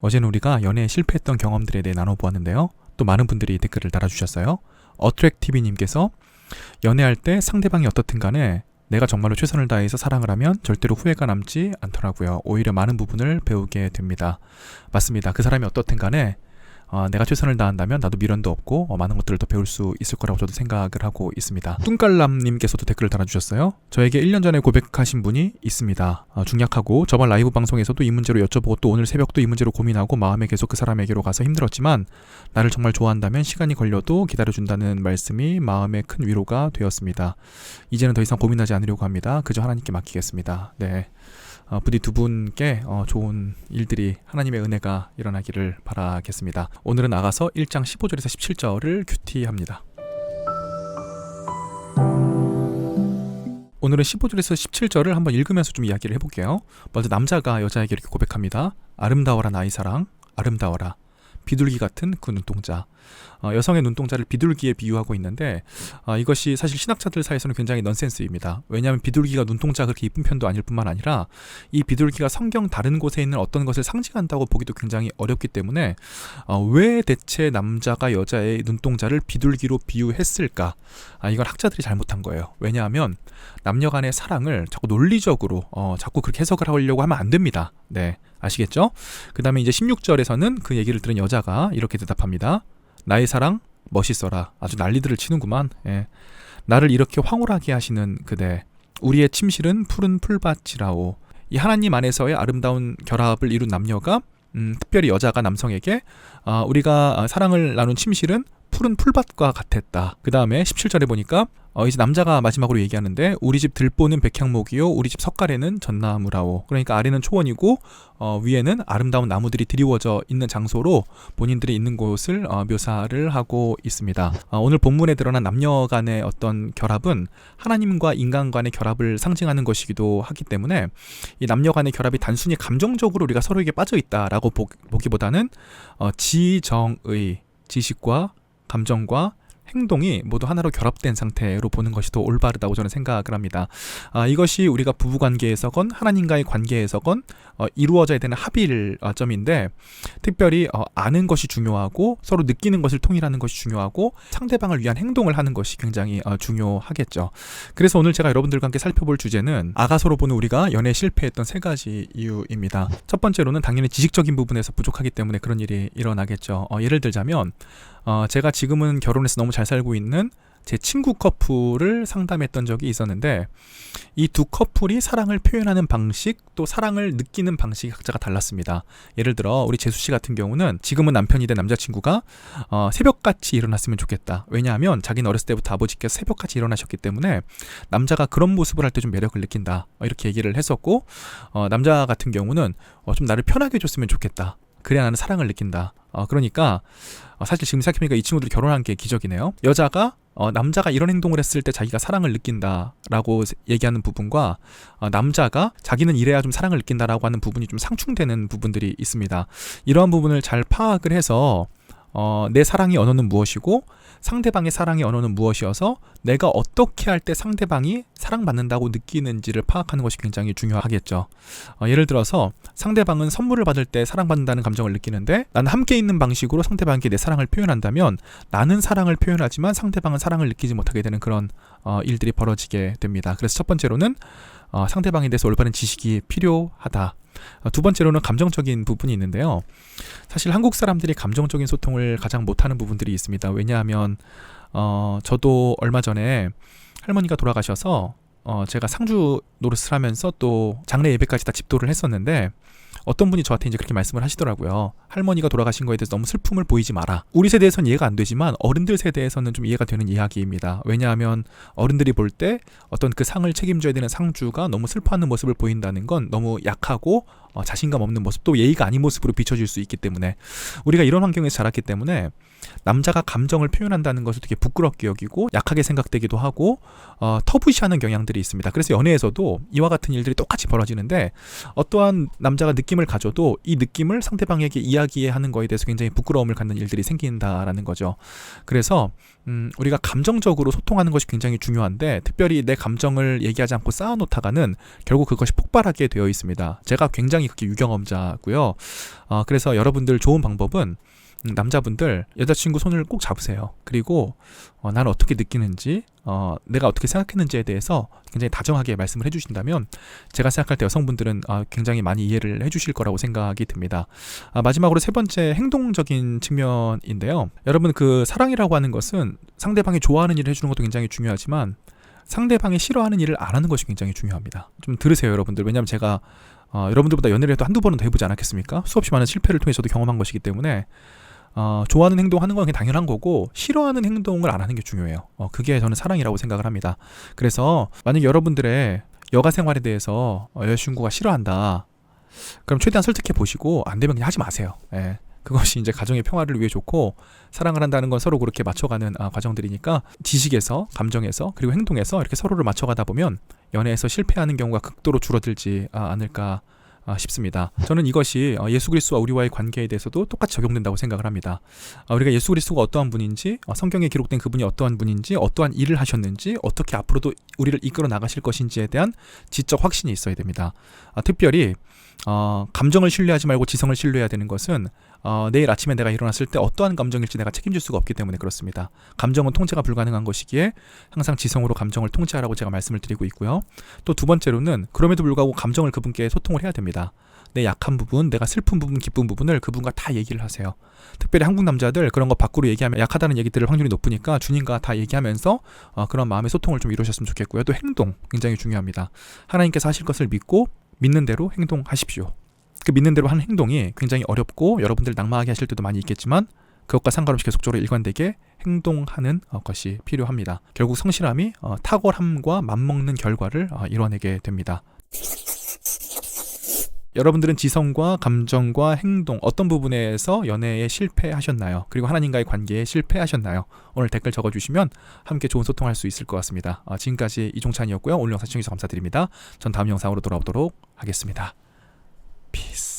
어제는 우리가 연애에 실패했던 경험들에 대해 나눠보았는데요. 또 많은 분들이 댓글을 달아주셨어요. 어트랙TV님께서 연애할 때 상대방이 어떻든 간에 내가 정말로 최선을 다해서 사랑을 하면 절대로 후회가 남지 않더라고요. 오히려 많은 부분을 배우게 됩니다. 맞습니다. 그 사람이 어떻든 간에 어, 내가 최선을 다한다면 나도 미련도 없고 어, 많은 것들을 더 배울 수 있을 거라고 저도 생각을 하고 있습니다. 뚱깔남님께서도 댓글을 달아주셨어요. 저에게 1년 전에 고백하신 분이 있습니다. 어, 중약하고 저번 라이브 방송에서도 이 문제로 여쭤보고 또 오늘 새벽도 이 문제로 고민하고 마음에 계속 그 사람에게로 가서 힘들었지만 나를 정말 좋아한다면 시간이 걸려도 기다려준다는 말씀이 마음에 큰 위로가 되었습니다. 이제는 더 이상 고민하지 않으려고 합니다. 그저 하나님께 맡기겠습니다. 네. 어, 부디 두 분께 어, 좋은 일들이 하나님의 은혜가 일어나기를 바라겠습니다. 오늘은 나가서 1장 15절에서 17절을 큐티합니다. 오늘은 15절에서 17절을 한번 읽으면서 좀 이야기를 해볼게요. 먼저 남자가 여자에게 이렇게 고백합니다. 아름다워라 나의 사랑, 아름다워라. 비둘기 같은 그 눈동자. 어, 여성의 눈동자를 비둘기에 비유하고 있는데 어, 이것이 사실 신학자들 사이에서는 굉장히 넌센스입니다. 왜냐하면 비둘기가 눈동자가 그렇게 이쁜 편도 아닐 뿐만 아니라 이 비둘기가 성경 다른 곳에 있는 어떤 것을 상징한다고 보기도 굉장히 어렵기 때문에 어, 왜 대체 남자가 여자의 눈동자를 비둘기로 비유했을까? 아, 이건 학자들이 잘못한 거예요. 왜냐하면 남녀 간의 사랑을 자꾸 논리적으로 어, 자꾸 그렇게 해석을 하려고 하면 안 됩니다. 네. 아시겠죠? 그 다음에 이제 16절에서는 그 얘기를 들은 여자가 이렇게 대답합니다. 나의 사랑, 멋있어라. 아주 난리들을 치는구만. 예. 나를 이렇게 황홀하게 하시는 그대. 우리의 침실은 푸른 풀밭이라오. 이 하나님 안에서의 아름다운 결합을 이룬 남녀가 음, 특별히 여자가 남성에게 아, 우리가 사랑을 나눈 침실은 푸른 풀밭과 같았다. 그 다음에 17절에 보니까 어, 이제 남자가 마지막으로 얘기하는데 우리 집 들보는 백향목이요 우리 집 석가래는 전나무라오 그러니까 아래는 초원이고 어, 위에는 아름다운 나무들이 드리워져 있는 장소로 본인들이 있는 곳을 어, 묘사를 하고 있습니다 어, 오늘 본문에 드러난 남녀 간의 어떤 결합은 하나님과 인간 간의 결합을 상징하는 것이기도 하기 때문에 이 남녀 간의 결합이 단순히 감정적으로 우리가 서로에게 빠져 있다라고 보, 보기보다는 어, 지 정의 지식과 감정과 행동이 모두 하나로 결합된 상태로 보는 것이 더 올바르다고 저는 생각을 합니다. 아, 이것이 우리가 부부 관계에서건 하나님과의 관계에서건 어, 이루어져야 되는 합의점인데 어, 특별히 어, 아는 것이 중요하고 서로 느끼는 것을 통일하는 것이 중요하고 상대방을 위한 행동을 하는 것이 굉장히 어, 중요하겠죠. 그래서 오늘 제가 여러분들과 함께 살펴볼 주제는 아가서로 보는 우리가 연애 실패했던 세 가지 이유입니다. 첫 번째로는 당연히 지식적인 부분에서 부족하기 때문에 그런 일이 일어나겠죠. 어, 예를 들자면 어, 제가 지금은 결혼해서 너무 잘 살고 있는 제 친구 커플을 상담했던 적이 있었는데 이 두 커플이 사랑을 표현하는 방식 또 사랑을 느끼는 방식이 각자가 달랐습니다. 예를 들어 우리 재수 씨 같은 경우는 지금은 남편이 된 남자친구가 어, 새벽같이 일어났으면 좋겠다. 왜냐하면 자기는 어렸을 때부터 아버지께서 새벽같이 일어나셨기 때문에 남자가 그런 모습을 할 때 좀 매력을 느낀다. 어, 이렇게 얘기를 했었고 어, 남자 같은 경우는 어, 좀 나를 편하게 해줬으면 좋겠다. 그래야 나는 사랑을 느낀다. 어, 그러니까 어, 사실 지금 생각해보니까 이 친구들이 결혼한 게 기적이네요. 여자가 어, 남자가 이런 행동을 했을 때 자기가 사랑을 느낀다라고 얘기하는 부분과 어, 남자가 자기는 이래야 좀 사랑을 느낀다라고 하는 부분이 좀 상충되는 부분들이 있습니다. 이러한 부분을 잘 파악을 해서 어, 내 사랑의 언어는 무엇이고 상대방의 사랑의 언어는 무엇이어서 내가 어떻게 할 때 상대방이 사랑받는다고 느끼는지를 파악하는 것이 굉장히 중요하겠죠. 어, 예를 들어서 상대방은 선물을 받을 때 사랑받는다는 감정을 느끼는데 나는 함께 있는 방식으로 상대방에게 내 사랑을 표현한다면 나는 사랑을 표현하지만 상대방은 사랑을 느끼지 못하게 되는 그런 어, 일들이 벌어지게 됩니다. 그래서 첫 번째로는 어, 상대방에 대해서 올바른 지식이 필요하다. 어, 두 번째로는 감정적인 부분이 있는데요. 사실 한국 사람들이 감정적인 소통을 가장 못하는 부분들이 있습니다. 왜냐하면 어, 저도 얼마 전에 할머니가 돌아가셔서 어, 제가 상주 노릇을 하면서 또 장례 예배까지 다 집도를 했었는데 어떤 분이 저한테 이제 그렇게 말씀을 하시더라고요. 할머니가 돌아가신 거에 대해서 너무 슬픔을 보이지 마라. 우리 세대에선 이해가 안 되지만 어른들 세대에서는 좀 이해가 되는 이야기입니다. 왜냐하면 어른들이 볼 때 어떤 그 상을 책임져야 되는 상주가 너무 슬퍼하는 모습을 보인다는 건 너무 약하고 어, 자신감 없는 모습 또 예의가 아닌 모습으로 비춰질 수 있기 때문에 우리가 이런 환경에서 자랐기 때문에 남자가 감정을 표현한다는 것을 되게 부끄럽게 여기고 약하게 생각되기도 하고 어, 터부시하는 경향들이 있습니다. 그래서 연애에서도 이와 같은 일들이 똑같이 벌어지는데 어떠한 남자가 느낌을 가져도 이 느낌을 상대방에게 이야기 이야기하는 거에 대해서 굉장히 부끄러움을 갖는 일들이 생긴다라는 거죠. 그래서 음, 우리가 감정적으로 소통하는 것이 굉장히 중요한데 특별히 내 감정을 얘기하지 않고 쌓아놓다가는 결국 그것이 폭발하게 되어 있습니다. 제가 굉장히 그게 유경험자고요. 어, 그래서 여러분들 좋은 방법은 음, 남자분들 여자친구 손을 꼭 잡으세요. 그리고 어, 나는 어떻게 느끼는지, 어, 내가 어떻게 생각했는지에 대해서 굉장히 다정하게 말씀을 해주신다면 제가 생각할 때 여성분들은 아, 굉장히 많이 이해를 해주실 거라고 생각이 듭니다. 아, 마지막으로 세 번째 행동적인 측면인데요. 여러분 그 사랑이라고 하는 것은 상대방이 좋아하는 일을 해주는 것도 굉장히 중요하지만 상대방이 싫어하는 일을 안 하는 것이 굉장히 중요합니다. 좀 들으세요, 여러분들. 왜냐하면 제가 어, 여러분들보다 연애를 해도 한두 번은 더 해보지 않았겠습니까? 수없이 많은 실패를 통해 저도 경험한 것이기 때문에 어, 좋아하는 행동 하는 건 그냥 당연한 거고 싫어하는 행동을 안 하는 게 중요해요. 어, 그게 저는 사랑이라고 생각을 합니다. 그래서 만약 여러분들의 여가 생활에 대해서 어, 여자친구가 싫어한다. 그럼 최대한 설득해 보시고 안 되면 그냥 하지 마세요. 예. 그것이 이제 가정의 평화를 위해 좋고 사랑을 한다는 건 서로 그렇게 맞춰가는 아, 과정들이니까 지식에서 감정에서 그리고 행동에서 이렇게 서로를 맞춰가다 보면 연애에서 실패하는 경우가 극도로 줄어들지 아, 않을까 아, 싶습니다. 저는 이것이 어, 예수 그리스도와 우리와의 관계에 대해서도 똑같이 적용된다고 생각을 합니다. 아, 우리가 예수 그리스도가 어떠한 분인지, 어, 성경에 기록된 그분이 어떠한 분인지, 어떠한 일을 하셨는지, 어떻게 앞으로도 우리를 이끌어 나가실 것인지에 대한 지적 확신이 있어야 됩니다. 아, 특별히 어, 감정을 신뢰하지 말고 지성을 신뢰해야 되는 것은 어, 내일 아침에 내가 일어났을 때 어떠한 감정일지 내가 책임질 수가 없기 때문에 그렇습니다. 감정은 통제가 불가능한 것이기에 항상 지성으로 감정을 통제하라고 제가 말씀을 드리고 있고요. 또 두 번째로는 그럼에도 불구하고 감정을 그분께 소통을 해야 됩니다. 내 약한 부분, 내가 슬픈 부분, 기쁜 부분을 그분과 다 얘기를 하세요. 특별히 한국 남자들 그런 거 밖으로 얘기하면 약하다는 얘기 들을 확률이 높으니까 주님과 다 얘기하면서 어, 그런 마음의 소통을 좀 이루셨으면 좋겠고요. 또 행동 굉장히 중요합니다. 하나님께서 하실 것을 믿고 믿는 대로 행동하십시오. 그 믿는 대로 하는 행동이 굉장히 어렵고 여러분들 낙마하게 하실 때도 많이 있겠지만 그것과 상관없이 계속적으로 일관되게 행동하는 어, 것이 필요합니다. 결국 성실함이 어, 탁월함과 맞먹는 결과를 어, 이뤄내게 됩니다. 여러분들은 지성과 감정과 행동 어떤 부분에서 연애에 실패하셨나요? 그리고 하나님과의 관계에 실패하셨나요? 오늘 댓글 적어주시면 함께 좋은 소통할 수 있을 것 같습니다. 아, 지금까지 이종찬이었고요. 오늘 영상 시청해주셔서 감사드립니다. 전 다음 영상으로 돌아오도록 하겠습니다. Peace.